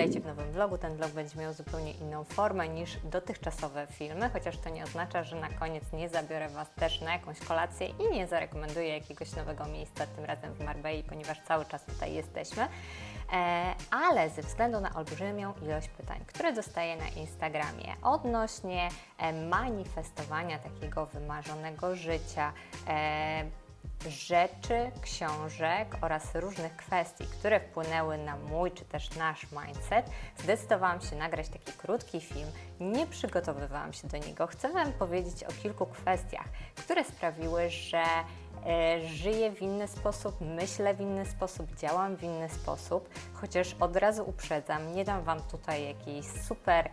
Witajcie w nowym vlogu. Ten vlog będzie miał zupełnie inną formę niż dotychczasowe filmy, chociaż to nie oznacza, że na koniec nie zabiorę Was też na jakąś kolację i nie zarekomenduję jakiegoś nowego miejsca, tym razem w Marbei, ponieważ cały czas tutaj jesteśmy. E, ale ze względu na olbrzymią ilość pytań, które dostaję na Instagramie odnośnie e, manifestowania takiego wymarzonego życia, e, rzeczy, książek oraz różnych kwestii, które wpłynęły na mój czy też nasz mindset, zdecydowałam się nagrać taki krótki film. Nie przygotowywałam się do niego. Chcę Wam powiedzieć o kilku kwestiach, które sprawiły, że e, żyję w inny sposób, myślę w inny sposób, działam w inny sposób, chociaż od razu uprzedzam, nie dam Wam tutaj jakiejś super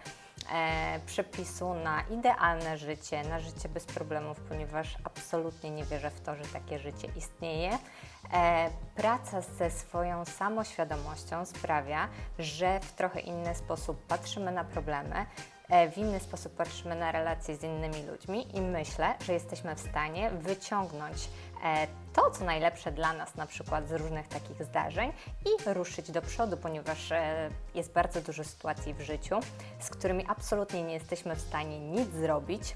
przepisu na idealne życie, na życie bez problemów, ponieważ absolutnie nie wierzę w to, że takie życie istnieje. E, praca ze swoją samoświadomością sprawia, że w trochę inny sposób patrzymy na problemy, e, w inny sposób patrzymy na relacje z innymi ludźmi i myślę, że jesteśmy w stanie wyciągnąć e, to, co najlepsze dla nas, na przykład z różnych takich zdarzeń i ruszyć do przodu, ponieważ e, jest bardzo dużo sytuacji w życiu, z którymi absolutnie nie jesteśmy w stanie nic zrobić.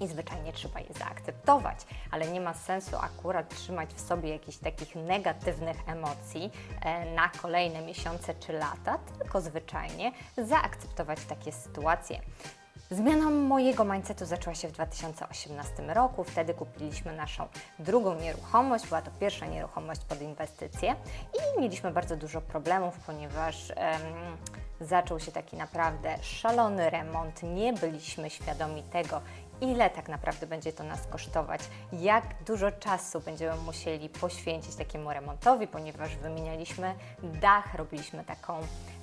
I zwyczajnie trzeba je zaakceptować, ale nie ma sensu akurat trzymać w sobie jakichś takich negatywnych emocji e, na kolejne miesiące czy lata, tylko zwyczajnie zaakceptować takie sytuacje. Zmiana mojego mindsetu zaczęła się w 2018 roku. Wtedy kupiliśmy naszą drugą nieruchomość. Była to pierwsza nieruchomość pod inwestycje i mieliśmy bardzo dużo problemów, ponieważ em, zaczął się taki naprawdę szalony remont. Nie byliśmy świadomi tego, ile tak naprawdę będzie to nas kosztować, jak dużo czasu będziemy musieli poświęcić takiemu remontowi, ponieważ wymienialiśmy dach, robiliśmy taką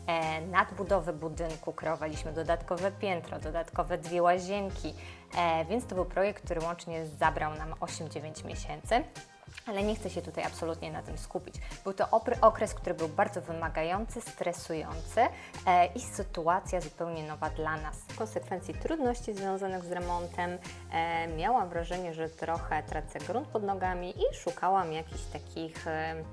e, nadbudowę budynku, kreowaliśmy dodatkowe piętro, dodatkowe dwie łazienki, e, więc to był projekt, który łącznie zabrał nam 8-9 miesięcy. Ale nie chcę się tutaj absolutnie na tym skupić. Był to okres, który był bardzo wymagający, stresujący e, i sytuacja zupełnie nowa dla nas. W konsekwencji trudności związanych z remontem e, miałam wrażenie, że trochę tracę grunt pod nogami i szukałam jakichś takich e,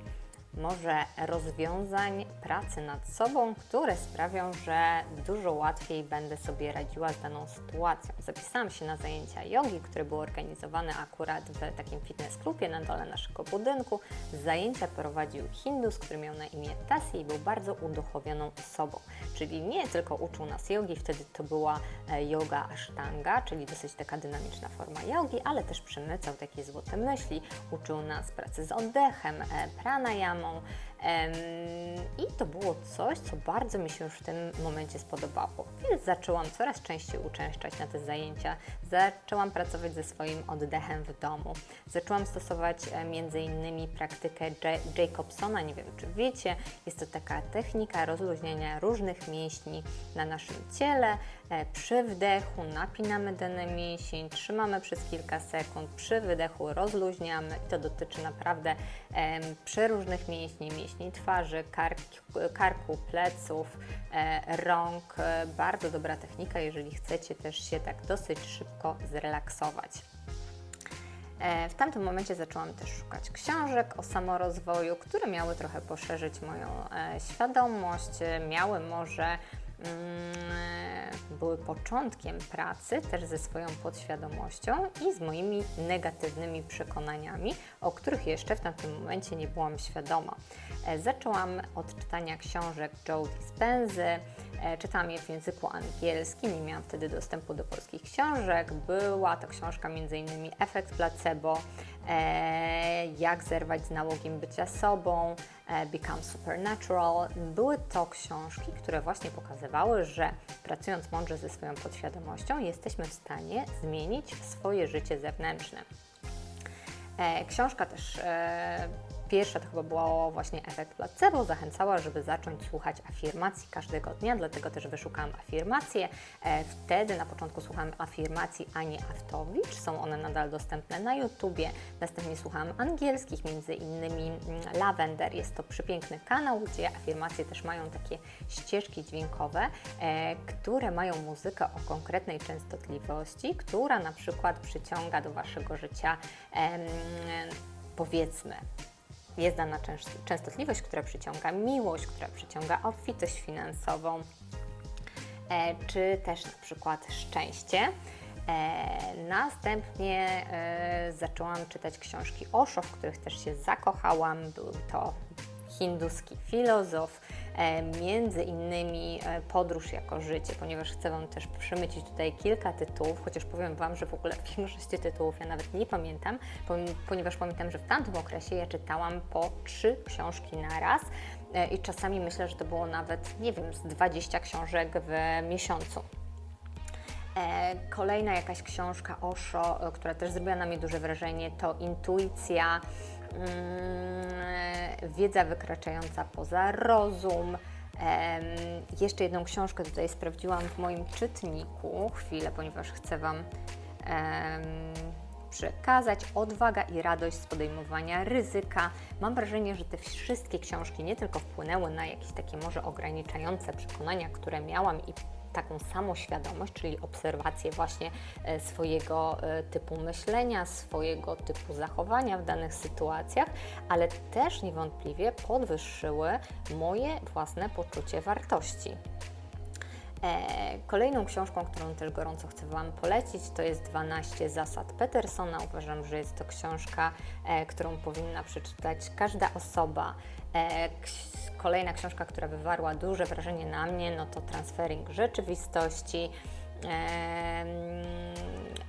może rozwiązań pracy nad sobą, które sprawią, że dużo łatwiej będę sobie radziła z daną sytuacją. Zapisałam się na zajęcia jogi, które były organizowane akurat w takim fitness klubie na dole naszego budynku. Zajęcia prowadził Hindus, który miał na imię Tasi i był bardzo uduchowioną osobą. Czyli nie tylko uczył nas jogi, wtedy to była e, yoga ashtanga, czyli dosyć taka dynamiczna forma jogi, ale też przemycał takie złote myśli, uczył nas pracy z oddechem, e, I to było coś, co bardzo mi się już w tym momencie spodobało. Więc zaczęłam coraz częściej uczęszczać na te zajęcia, zaczęłam pracować ze swoim oddechem w domu. Zaczęłam stosować e, innymi praktykę Ja- Jacobsona, nie wiem czy wiecie, jest to taka technika rozluźniania różnych mięśni na naszym ciele. E, Przy wdechu napinamy dany mięsień, trzymamy przez kilka sekund, przy wydechu rozluźniamy i to dotyczy naprawdę przeróżnych mięśni, mięśni twarzy, kark, karku, pleców, e, rąk. E, Bardzo dobra technika, jeżeli chcecie też się tak dosyć szybko zrelaksować. W tamtym momencie zaczęłam też szukać książek o samorozwoju, które miały trochę poszerzyć moją świadomość, miały może były początkiem pracy też ze swoją podświadomością i z moimi negatywnymi przekonaniami, o których jeszcze w tamtym momencie nie byłam świadoma. E, Zaczęłam od czytania książek Joe Dispenzy, E, Czytałam je w języku angielskim, nie miałam wtedy dostępu do polskich książek. Była to książka m.in. Efekt placebo, e, Jak zerwać z nałogiem bycia sobą, e, Become Supernatural. Były to książki, które właśnie pokazywały, że pracując mądrze ze swoją podświadomością, jesteśmy w stanie zmienić swoje życie zewnętrzne. Książka też pierwsza to chyba było właśnie efekt placebo. Zachęcała, żeby zacząć słuchać afirmacji każdego dnia, dlatego też wyszukałam afirmacje. E, Wtedy na początku słuchałam afirmacji Ani Aftowicz, są one nadal dostępne na YouTubie. Następnie słuchałam angielskich, między innymi mm, Lavender. Jest to przepiękny kanał, gdzie afirmacje też mają takie ścieżki dźwiękowe, e, które mają muzykę o konkretnej częstotliwości, która na przykład przyciąga do Waszego życia powiedzmy jest dana częst- częstotliwość, która przyciąga miłość, która przyciąga obfitość finansową, e, czy też na przykład szczęście. E, następnie e, zaczęłam czytać książki Osho, w których też się zakochałam. Był to hinduski filozof, między innymi e, Podróż jako życie, ponieważ chcę Wam też przemycić tutaj kilka tytułów, chociaż powiem Wam, że w ogóle większości tytułów ja nawet nie pamiętam, ponieważ pamiętam, że w tamtym okresie ja czytałam po trzy książki na raz e, i czasami myślę, że to było nawet, nie wiem, z 20 książek w miesiącu. E, Kolejna jakaś książka Osho, e, która też zrobiła na mnie duże wrażenie, to Intuicja, wiedza wykraczająca poza rozum. Jeszcze jedną książkę tutaj sprawdziłam w moim czytniku, chwilę, ponieważ chcę Wam przekazać odwaga i radość z podejmowania ryzyka. Mam wrażenie, że te wszystkie książki nie tylko wpłynęły na jakieś takie może ograniczające przekonania, które miałam i taką samoświadomość, czyli obserwację właśnie e, swojego e, typu myślenia, swojego typu zachowania w danych sytuacjach, ale też niewątpliwie podwyższyły moje własne poczucie wartości. E, Kolejną książką, którą też gorąco chcę Wam polecić, to jest 12 zasad Petersona. Uważam, że jest to książka, e, którą powinna przeczytać każda osoba. E, Kolejna książka, która wywarła duże wrażenie na mnie, no to Transferring rzeczywistości.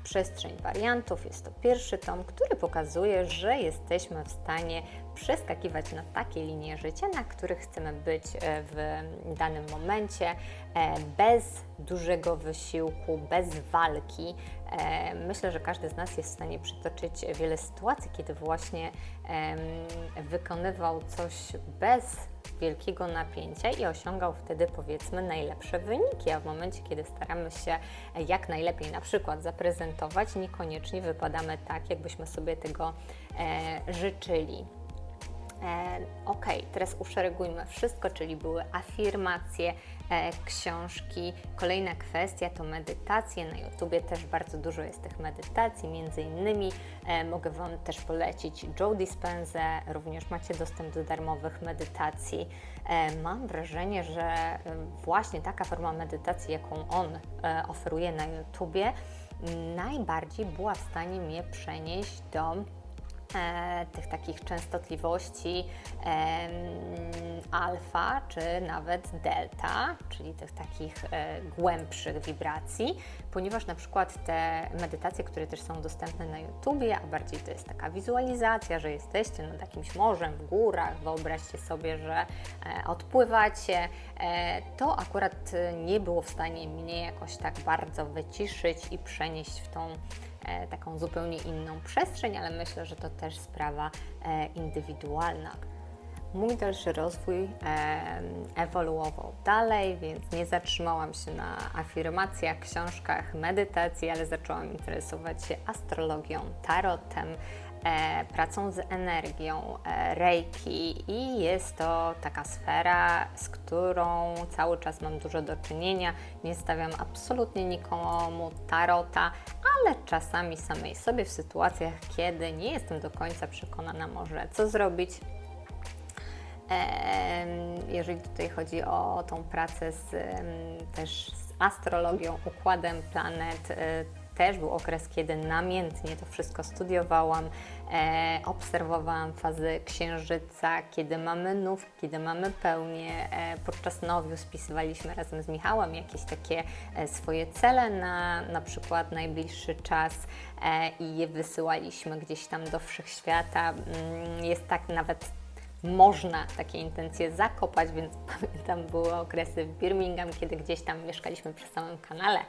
Przestrzeń wariantów jest to pierwszy tom, który pokazuje, że jesteśmy w stanie przeskakiwać na takie linie życia, na których chcemy być e, w danym momencie, e, bez dużego wysiłku, bez walki. E, Myślę, że każdy z nas jest w stanie przytoczyć wiele sytuacji, kiedy właśnie wykonywał coś bez wielkiego napięcia i osiągał wtedy powiedzmy najlepsze wyniki, a w momencie, kiedy staramy się jak najlepiej na przykład zaprezentować, niekoniecznie wypadamy tak, jakbyśmy sobie tego e, życzyli. E, ok, teraz uszeregujmy wszystko, czyli były afirmacje, e, książki. Kolejna kwestia to medytacje. Na YouTubie też bardzo dużo jest tych medytacji, między innymi e, mogę Wam też polecić Joe Dispenzę, również macie dostęp do darmowych medytacji. Mam wrażenie, że właśnie taka forma medytacji, jaką on oferuje na YouTubie, najbardziej była w stanie mnie przenieść do tych takich częstotliwości em, alfa, czy nawet delta, czyli tych takich e, głębszych wibracji, ponieważ na przykład te medytacje, które też są dostępne na YouTubie, a bardziej to jest taka wizualizacja, że jesteście nad jakimś morzem, w górach, wyobraźcie sobie, że e, odpływacie, e, to akurat e, nie było w stanie mnie jakoś tak bardzo wyciszyć i przenieść w tą e, taką zupełnie inną przestrzeń, ale myślę, że to też sprawa e, indywidualna. Mój dalszy rozwój ewoluował dalej, więc nie zatrzymałam się na afirmacjach, książkach, medytacji, ale zaczęłam interesować się astrologią, tarotem, e, pracą z energią, e, reiki i jest to taka sfera, z którą cały czas mam dużo do czynienia. Nie stawiam absolutnie nikomu tarota, ale czasami samej sobie w sytuacjach, kiedy nie jestem do końca przekonana może co zrobić, Jeżeli tutaj chodzi o tą pracę z, też z astrologią, układem planet, e, też był okres, kiedy namiętnie to wszystko studiowałam, e, obserwowałam fazy księżyca, kiedy mamy nów, kiedy mamy pełnię. E, podczas nowiu spisywaliśmy razem z Michałem jakieś takie e, swoje cele na na przykład najbliższy czas e, i je wysyłaliśmy gdzieś tam do wszechświata. Mm, Jest tak nawet można takie intencje zakopać, więc pamiętam były okresy w Birmingham, kiedy gdzieś tam mieszkaliśmy przy samym kanale.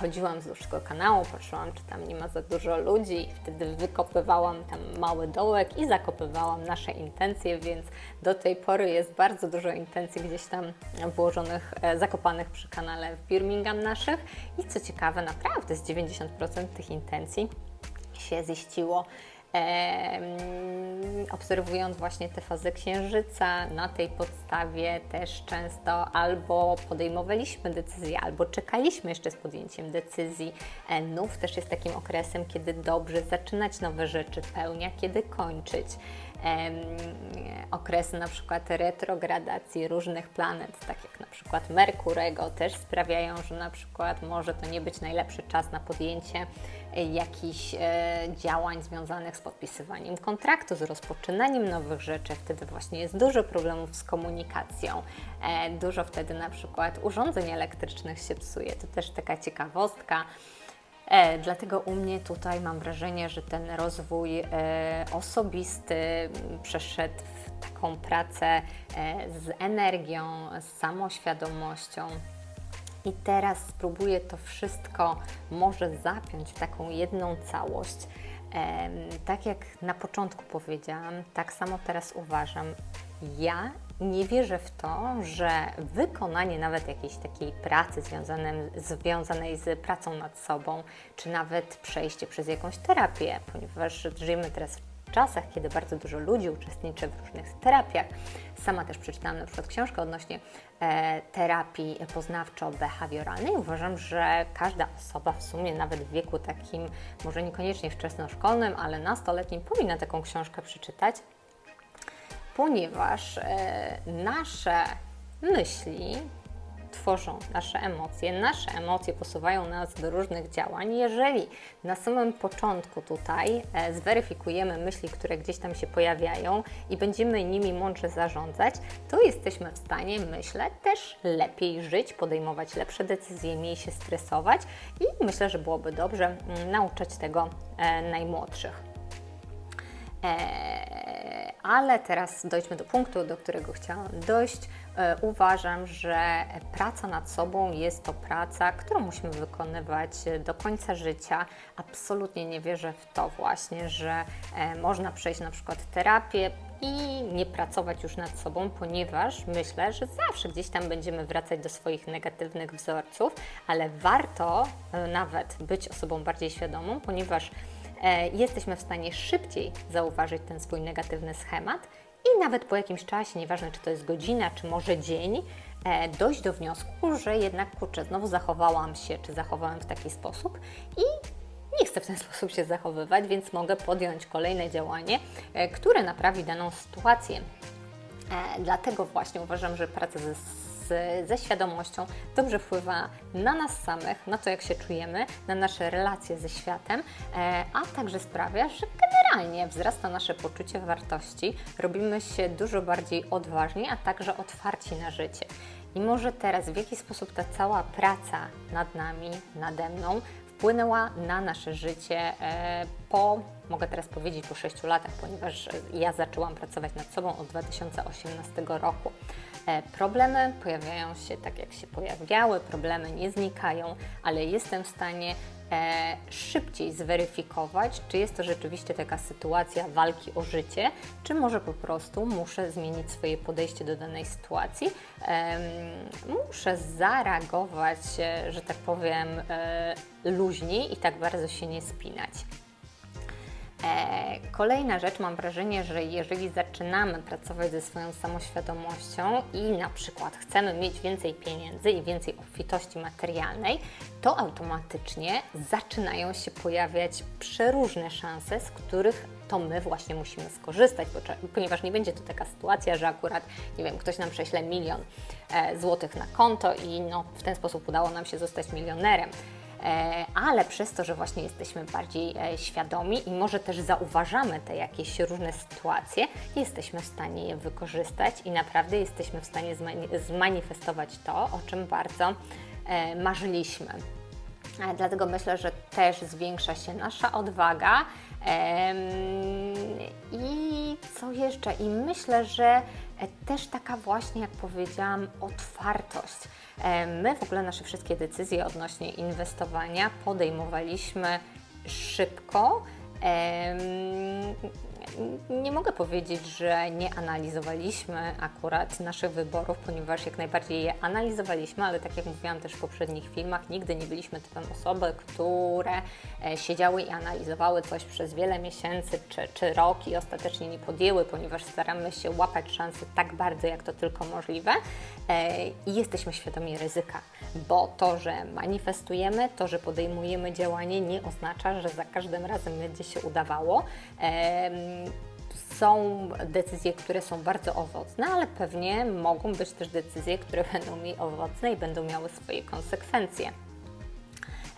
Chodziłam wzdłuż tego kanału, patrzyłam, czy tam nie ma za dużo ludzi wtedy wykopywałam tam mały dołek i zakopywałam nasze intencje, więc do tej pory jest bardzo dużo intencji gdzieś tam włożonych, e, zakopanych przy kanale w Birmingham naszych i co ciekawe, naprawdę z 90% tych intencji się ziściło. Obserwując właśnie te fazy księżyca, na tej podstawie też często albo podejmowaliśmy decyzje, albo czekaliśmy jeszcze z podjęciem decyzji. E, Nów też jest takim okresem, kiedy dobrze zaczynać nowe rzeczy, pełnia, kiedy kończyć. Okresy na przykład retrogradacji różnych planet, tak jak na przykład Merkurego, też sprawiają, że na przykład może to nie być najlepszy czas na podjęcie e, jakichś e, działań związanych z podpisywaniem kontraktu, z rozpoczynaniem nowych rzeczy. Wtedy właśnie jest dużo problemów z komunikacją. E, dużo wtedy na przykład urządzeń elektrycznych się psuje. To też taka ciekawostka. E, dlatego u mnie tutaj mam wrażenie, że ten rozwój e, osobisty przeszedł w taką pracę e, z energią, z samoświadomością. I teraz spróbuję to wszystko może zapiąć w taką jedną całość. Em, tak jak na początku powiedziałam, tak samo teraz uważam. Ja nie wierzę w to, że wykonanie nawet jakiejś takiej pracy związanej, z pracą nad sobą, czy nawet przejście przez jakąś terapię, ponieważ żyjemy teraz w czasach, kiedy bardzo dużo ludzi uczestniczy w różnych terapiach. Sama też przeczytałam na przykład książkę odnośnie e, terapii poznawczo-behawioralnej. Uważam, że każda osoba w sumie, nawet w wieku takim, może niekoniecznie wczesnoszkolnym, ale nastoletnim, powinna taką książkę przeczytać, ponieważ e, nasze myśli tworzą nasze emocje, nasze emocje posuwają nas do różnych działań. Jeżeli na samym początku tutaj e, zweryfikujemy myśli, które gdzieś tam się pojawiają i będziemy nimi mądrze zarządzać, to jesteśmy w stanie, myślę, też lepiej żyć, podejmować lepsze decyzje, mniej się stresować i myślę, że byłoby dobrze mm, nauczać tego e, najmłodszych. Eee, ale teraz dojdźmy do punktu, do którego chciałam dojść. E, Uważam, że praca nad sobą jest to praca, którą musimy wykonywać do końca życia. Absolutnie nie wierzę w to właśnie, że e, można przejść na przykład terapię i nie pracować już nad sobą, ponieważ myślę, że zawsze gdzieś tam będziemy wracać do swoich negatywnych wzorców, ale warto e, nawet być osobą bardziej świadomą, ponieważ e, jesteśmy w stanie szybciej zauważyć ten swój negatywny schemat i nawet po jakimś czasie, nieważne czy to jest godzina, czy może dzień, e, dojść do wniosku, że jednak kurczę, znowu zachowałam się, czy zachowałem w taki sposób i nie chcę w ten sposób się zachowywać, więc mogę podjąć kolejne działanie, e, które naprawi daną sytuację. E, Dlatego właśnie uważam, że praca ze, z, ze świadomością dobrze wpływa na nas samych, na to, jak się czujemy, na nasze relacje ze światem, e, a także sprawia, że generalnie wzrasta nasze poczucie wartości, robimy się dużo bardziej odważni, a także otwarci na życie. I może teraz, w jaki sposób ta cała praca nad nami, nade mną, wpłynęła na nasze życie e, po, mogę teraz powiedzieć, po 6 latach, ponieważ ja zaczęłam pracować nad sobą od 2018 roku. E, Problemy pojawiają się tak, jak się pojawiały, problemy nie znikają, ale jestem w stanie e, szybciej zweryfikować, czy jest to rzeczywiście taka sytuacja walki o życie, czy może po prostu muszę zmienić swoje podejście do danej sytuacji. Muszę zareagować, e, że tak powiem, luźniej i tak bardzo się nie spinać. E, Kolejna rzecz, mam wrażenie, że jeżeli zaczynamy pracować ze swoją samoświadomością i na przykład chcemy mieć więcej pieniędzy i więcej obfitości materialnej, to automatycznie zaczynają się pojawiać przeróżne szanse, z których to my właśnie musimy skorzystać, ponieważ nie będzie to taka sytuacja, że akurat, nie wiem, ktoś nam prześle milion e, złotych na konto i no, w ten sposób udało nam się zostać milionerem. E, ale przez to, że właśnie jesteśmy bardziej e, świadomi i może też zauważamy te jakieś różne sytuacje, jesteśmy w stanie je wykorzystać i naprawdę jesteśmy w stanie zmani- zmanifestować to, o czym bardzo e, marzyliśmy. Dlatego myślę, że też zwiększa się nasza odwaga. I co jeszcze? I myślę, że też taka właśnie, jak powiedziałam, otwartość. E, My w ogóle nasze wszystkie decyzje odnośnie inwestowania podejmowaliśmy szybko. Nie mogę powiedzieć, że nie analizowaliśmy akurat naszych wyborów, ponieważ jak najbardziej je analizowaliśmy, ale tak jak mówiłam też w poprzednich filmach, nigdy nie byliśmy typem osoby, które e, siedziały i analizowały coś przez wiele miesięcy czy, czy rok i ostatecznie nie podjęły, ponieważ staramy się łapać szanse tak bardzo, jak to tylko możliwe e, i jesteśmy świadomi ryzyka, bo to, że manifestujemy, to, że podejmujemy działanie nie oznacza, że za każdym razem będzie się udawało. Są decyzje, które są bardzo owocne, ale pewnie mogą być też decyzje, które będą mniej owocne i będą miały swoje konsekwencje.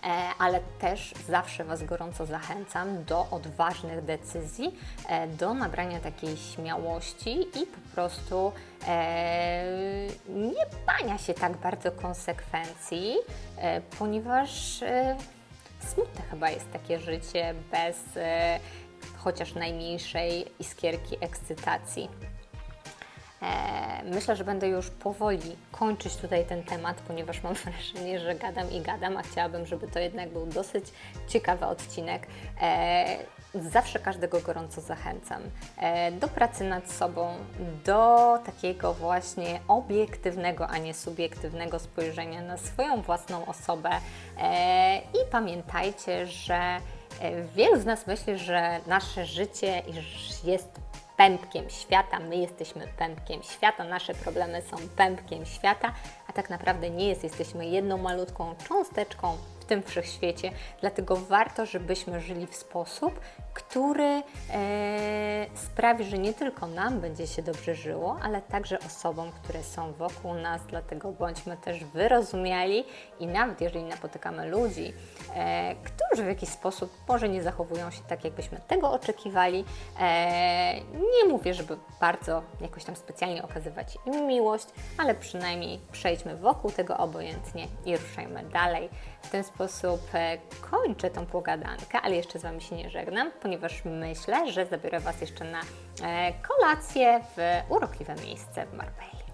E, ale też zawsze Was gorąco zachęcam do odważnych decyzji, e, do nabrania takiej śmiałości i po prostu e, nie bania się tak bardzo konsekwencji, ponieważ smutne chyba jest takie życie bez chociaż najmniejszej iskierki ekscytacji. E, Myślę, że będę już powoli kończyć tutaj ten temat, ponieważ mam wrażenie, że gadam i gadam, a chciałabym, żeby to jednak był dosyć ciekawy odcinek. E, Zawsze każdego gorąco zachęcam e, do pracy nad sobą, do takiego właśnie obiektywnego, a nie subiektywnego spojrzenia na swoją własną osobę. I pamiętajcie, że wielu z nas myśli, że nasze życie jest pępkiem świata, my jesteśmy pępkiem świata, nasze problemy są pępkiem świata, a tak naprawdę nie jest, jesteśmy jedną malutką cząsteczką w tym wszechświecie, dlatego warto, żebyśmy żyli w sposób, który e, sprawi, że nie tylko nam będzie się dobrze żyło, ale także osobom, które są wokół nas, dlatego bądźmy też wyrozumiali i nawet jeżeli napotykamy ludzi, e, którzy w jakiś sposób może nie zachowują się tak, jakbyśmy tego oczekiwali, e, nie mówię, żeby bardzo jakoś tam specjalnie okazywać im miłość, ale przynajmniej przejdźmy wokół tego obojętnie i ruszajmy dalej. W ten sposób kończę tą pogadankę, ale jeszcze z Wami się nie żegnam, ponieważ myślę, że zabiorę Was jeszcze na e, kolację w urokliwe miejsce w Marbella.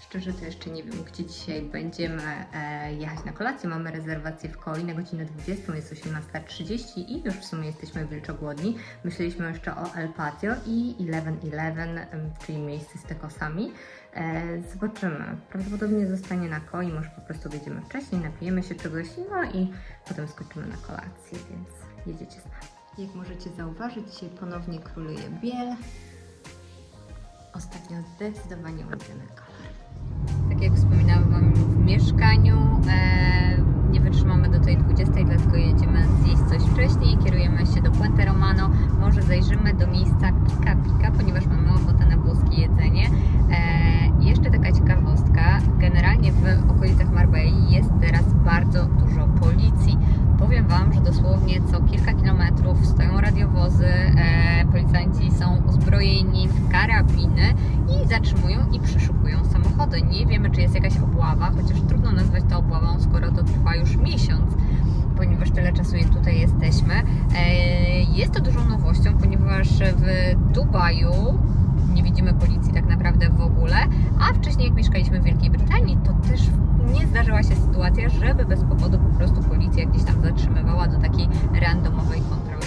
Szczerze to jeszcze nie wiem, gdzie dzisiaj będziemy e, jechać na kolację. Mamy rezerwację w Koli na godzinę 20, jest 18.30 i już w sumie jesteśmy wilczogłodni. Myśleliśmy jeszcze o El Patio i 11-11, em, czyli miejsce z tekosami. E, zobaczymy. Prawdopodobnie zostanie na Koi, może po prostu wyjdziemy wcześniej, napijemy się czegoś, no i potem skoczymy na kolację, więc jedziecie z nami. Jak możecie zauważyć, dzisiaj ponownie króluje biel. Ostatnio zdecydowanie ulubiony kolor. Tak jak wspominałam Wam w mieszkaniu, e, nie wytrzymamy do tej 20, dlatego jedziemy zjeść coś wcześniej. Kierujemy się do Puente Romano. Może zajrzymy do miejsca Pika Pika, ponieważ mamy ochotę na włoskie jedzenie. E, jeszcze taka ciekawostka. Generalnie w okolicach Marbei jest teraz bardzo dużo policji. Powiem Wam, że dosłownie co kilka kilometrów stoją radiowozy, e, policjanci są uzbrojeni w karabiny i zatrzymują i przeszukują samochody. Nie wiemy, czy jest jakaś obława, chociaż trudno nazwać to obławą, skoro to trwa już miesiąc, ponieważ tyle czasu tutaj jesteśmy. E, Jest to dużą nowością, ponieważ w Dubaju nie widzimy policji tak naprawdę w ogóle, a wcześniej jak mieszkaliśmy w Wielkiej Brytanii, to też nie zdarzyła się sytuacja, żeby bez powodu po prostu policja gdzieś tam zatrzymywała do takiej randomowej kontroli.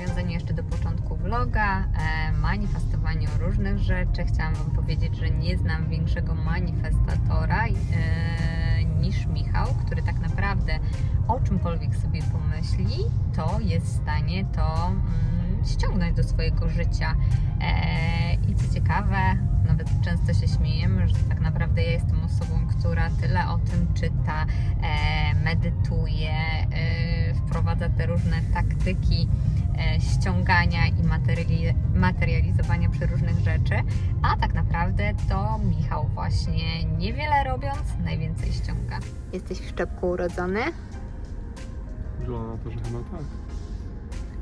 nawiązanie jeszcze do początku vloga, e, manifestowanie różnych rzeczy. Chciałam Wam powiedzieć, że nie znam większego manifestatora e, niż Michał, który tak naprawdę o czymkolwiek sobie pomyśli, to jest w stanie to mm, ściągnąć do swojego życia. E, I co ciekawe, nawet często się śmiejemy, że tak naprawdę ja jestem osobą, która tyle o tym czyta, e, medytuje, e, wprowadza te różne taktyki ściągania i materiali- materializowania przeróżnych rzeczy, a tak naprawdę to Michał właśnie niewiele robiąc, najwięcej ściąga. Jesteś w szczepku urodzony? Wygląda na to, że chyba tak.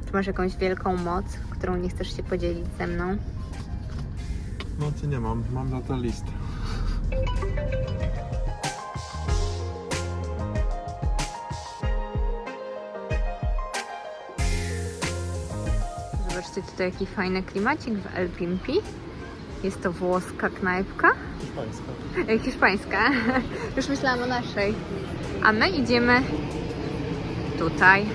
Czy masz jakąś wielką moc, którą nie chcesz się podzielić ze mną? Nocy nie mam, mam za to list. Zobaczcie tutaj jaki fajny klimacik w El Pimpi. Jest to włoska knajpka. Hiszpańska. E, Hiszpańska. Już myślałam o naszej. A my idziemy tutaj.